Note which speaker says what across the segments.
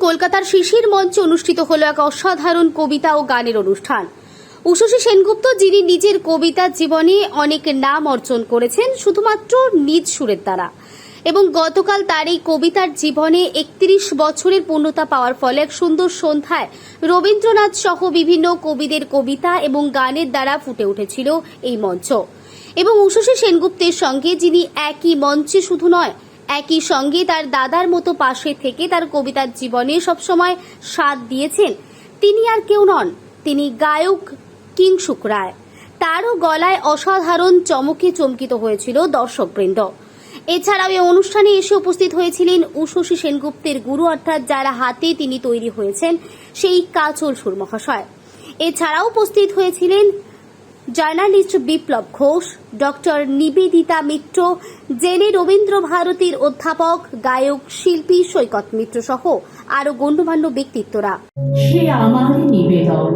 Speaker 1: কলকাতার শিশির মঞ্চে অনুষ্ঠিত হলো এক অসাধারণ কবিতা ও গানের অনুষ্ঠান। উষসী সেনগুপ্ত যিনি নিজের কবিতা জীবনে অনেক নাম অর্জন করেছেন, শুধুমাত্র নিজ সুরের দ্বারা। এবং গতকাল তার এই কবিতার জীবনে একত্রিশ বছরের পূর্ণতা পাওয়ার ফলে এক সুন্দর সন্ধ্যায় রবীন্দ্রনাথ সহ বিভিন্ন কবিদের কবিতা এবং গানের দ্বারা ফুটে উঠেছিল এই মঞ্চ। এবং উষসী সেনগুপ্তের সঙ্গে যিনি একই মঞ্চে শুধু নয় একই সঙ্গে তার দাদার মতো পাশে থেকে তার কবিতার জীবনে সবসময় সাথ দিয়েছেন। তিনি আর কেউ নন, তিনি গায়ক কিংসুক রায় তারও গলায় অসাধারণ চমকে চমকিত হয়েছিল দর্শকবৃন্দ। এছাড়াও এই অনুষ্ঠানে এসে উপস্থিত হয়েছিলেন উষসী সেনগুপ্তের গুরু, অর্থাৎ যার হাতে তিনি তৈরি হয়েছেন, সেই কাজল সুর মহাশয় এছাড়াও উপস্থিত হয়েছিলেন জার্নালিস্ট বিপ্লব ঘোষ, ডক্টর নিবেদিতা মিত্র, জেনে রবীন্দ্র ভারতীর অধ্যাপক, গায়ক, শিল্পী সৈকত মিত্র সহ আরও গণ্যমান্য ব্যক্তিত্বরা।
Speaker 2: সে নিবেদন,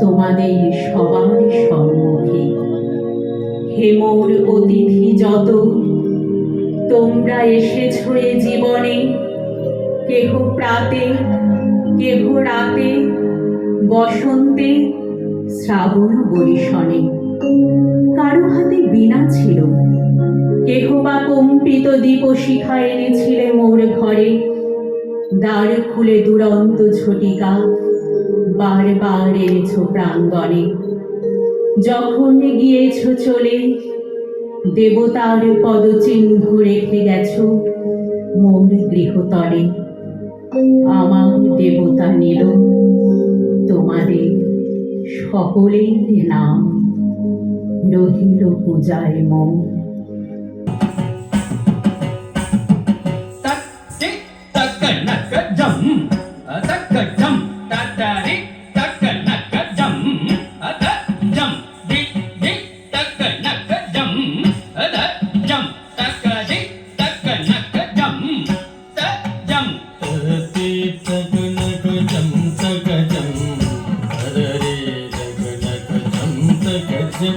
Speaker 2: তোমাদের সবার সম্মুখে। হেমোর অতিথি যত, তোমরা এসেছ এ জীবনে। কেহ প্রাতে, কেহ রাতে, বসন্তে শ্রাবণ বরিশনে। কারও হাতে বীণা ছিল। কেহ বা কম্পিত দীপশিখা এনেছিলে মোর ঘরে। দ্বার খুলে দুরন্ত ঝটিকা, বারবার এনেছ প্রাঙ্গণে। যখন গিয়েছ চলে, দেবতার পদচিহ্ন রেখে গেছ মোর গৃহতলে। আমার দেবতা নিল, তোমাদের সকলের নাম। রহিল পূজায় মন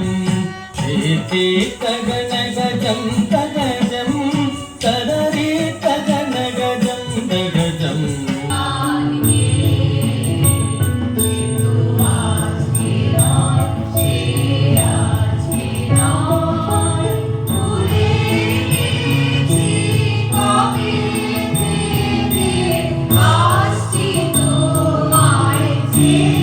Speaker 3: एके तगनगजं तगजं तदरे तगनगजं तगजम् Yeah.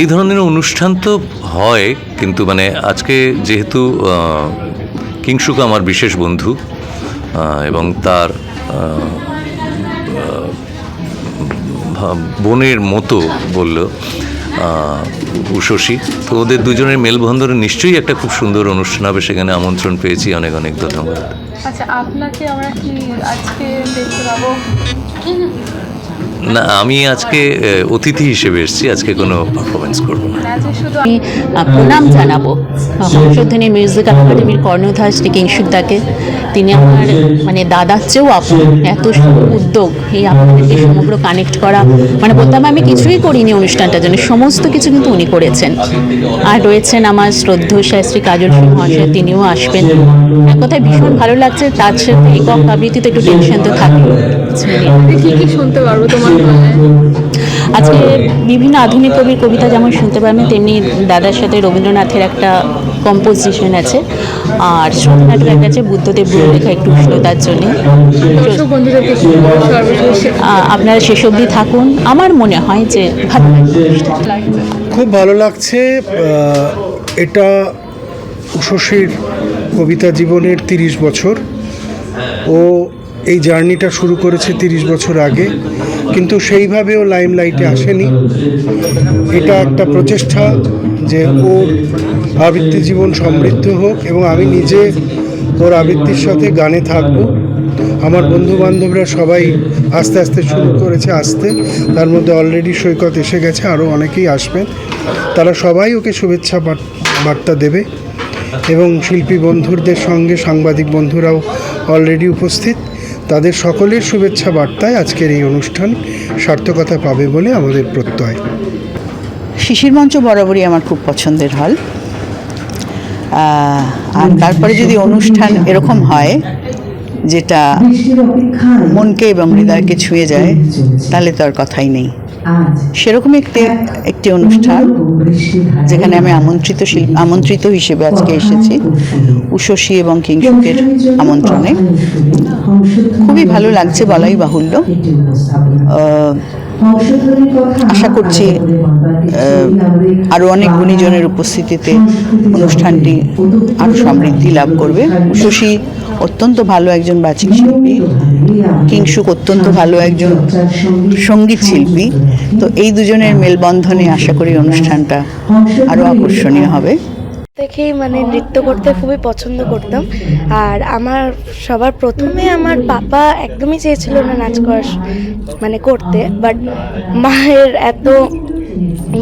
Speaker 4: এই ধরনের অনুষ্ঠান তো হয়, কিন্তু মানে আজকে যেহেতু কিংশুক আমার বিশেষ বন্ধু এবং তার বোনের মতো বলল উষসী তো ওদের দুজনের মেলবন্ধনে নিশ্চয়ই একটা খুব সুন্দর অনুষ্ঠান হবে, সেখানে আমন্ত্রণ পেয়েছি অনেক অনেক ধন্যবাদ।
Speaker 5: আচ্ছা আপনাকে আমরা কি আজকে দেখতে পাবো?
Speaker 4: না আমি আজকে অতিথি হিসেবে এসেছি আজকে কোনো পারফরমেন্স করব না।
Speaker 6: আমি প্রণাম জানাব। হর্ষধ্বনি মিউজিক একাডেমির কর্ণধার শ্রী কিংসুকদাকে তিনি আমার মানে দাদার চেয়েও আপন। এত সুন্দর উদ্যোগ এই আপনাদেরকে সমগ্র কানেক্ট করা। মানে বলতাম আমি কিছুই করিনি অনুষ্ঠানটার জন্য সমস্ত কিছু কিন্তু উনি করেছেন। আর রয়েছেন আমার শ্রদ্ধেয় শ্রী কাজল সিং মহাশয় তিনিও আসবেন। এক কথায় ভীষণ ভালো লাগছে তার সাথে একক আবৃত্তিতে একটু টেনশন তো থাকে
Speaker 5: কি কি শুনতে পারব তোমার
Speaker 6: আজকে বিভিন্ন আধুনিক কবির কবিতা যেমন শুনতে পারবেন তেমনি দাদার সাথে রবীন্দ্রনাথের একটা কম্পোজিশন আছে। আর শ্রোতানাটক একটা আছে বুদ্ধদেব লেখা একটু উষ্ণতার জন্যে। আপনারা শেষ অবধি থাকুন। আমার মনে হয় যে
Speaker 7: খুব ভালো লাগছে এটা উষসীর কবিতা জীবনের তিরিশ বছর। ও এই জার্নিটা শুরু করেছে তিরিশ বছর আগে। কিন্তু সেইভাবেও লাইমলাইটে আসেনি। এটা একটা প্রচেষ্টা যে ওর আবৃত্তি জীবন সমৃদ্ধ হোক এবং আমি নিজে ওর আবৃত্তির সাথে গানে থাকব। আমার বন্ধু বান্ধবরা সবাই আস্তে আস্তে শুরু করেছে আসতে। তার মধ্যে অলরেডি সৈকত এসে গেছে আরও অনেকেই আসবেন। তারা সবাই ওকে শুভেচ্ছা বার- বার্তা দেবে। এবং শিল্পী বন্ধুদের সঙ্গে সাংবাদিক বন্ধুরাও অলরেডি উপস্থিত। তাদের সকলের শুভেচ্ছা বার্তায় আজকের এই অনুষ্ঠান সার্থকতা পাবে বলে আমাদের প্রত্যয়।
Speaker 8: শিশির মঞ্চ বরাবরই আমার খুব পছন্দের হল। আর তারপরে যদি অনুষ্ঠান এরকম হয়, যেটা মনকে এবং হৃদয়কে ছুঁয়ে যায়, তাহলে তো আর কথাই নেই। সেরকম একটি একটি অনুষ্ঠান, যেখানে আমি আমন্ত্রিত শিল্প আমন্ত্রিত হিসেবে আজকে এসেছি, উষসী এবং কিংশুকের আমন্ত্রণে। খুবই ভালো লাগছে বলাই বাহুল্য। আশা করছি আরও অনেক গুণীজনের উপস্থিতিতে অনুষ্ঠানটি আরও সমৃদ্ধি লাভ করবে। শশী অত্যন্ত ভালো একজন বাচিক শিল্পী কিংসুক অত্যন্ত ভালো একজন সংগীত শিল্পী। তো এই দুজনের মেলবন্ধনে আশা করি অনুষ্ঠানটা আরও আকর্ষণীয় হবে।
Speaker 9: থেকেই মানে নৃত্য করতে খুবই পছন্দ করতাম। আর আমার সবার প্রথমে আমার পাপা একদমই চেয়েছিল না নাচ করার মানে করতে। বাট মায়ের এত,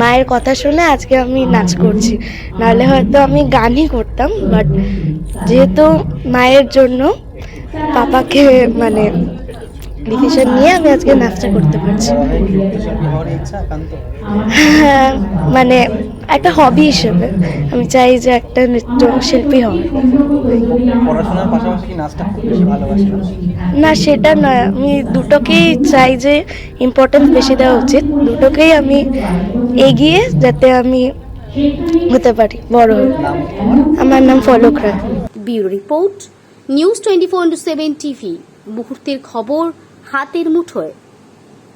Speaker 9: মায়ের কথা শুনে আজকে আমি নাচ করছি। নাহলে হয়তো আমি গানই করতাম বাট যেহেতু মায়ের জন্য পাপাকে মানে ডিসিশন নিয়ে আমি আজকে নাচটা করতে পারছি। হ্যাঁ মানে একটা হবি হিসেবে আমি চাই যে একটা নৃত্য শিল্পী
Speaker 10: ভালোবাসি?
Speaker 9: না সেটা নয়। আমি দুটোকেই চাই যে ইম্পর্টেন্স বেশি দেওয়া উচিত। দুটোকেই আমি এগিয়ে যাতে আমি হতে পারি বড় আমার নাম Phalak Ray.
Speaker 1: Bureau report news twenty four into seven TV. মুহূর্তের খবর হাতের মুঠোয়।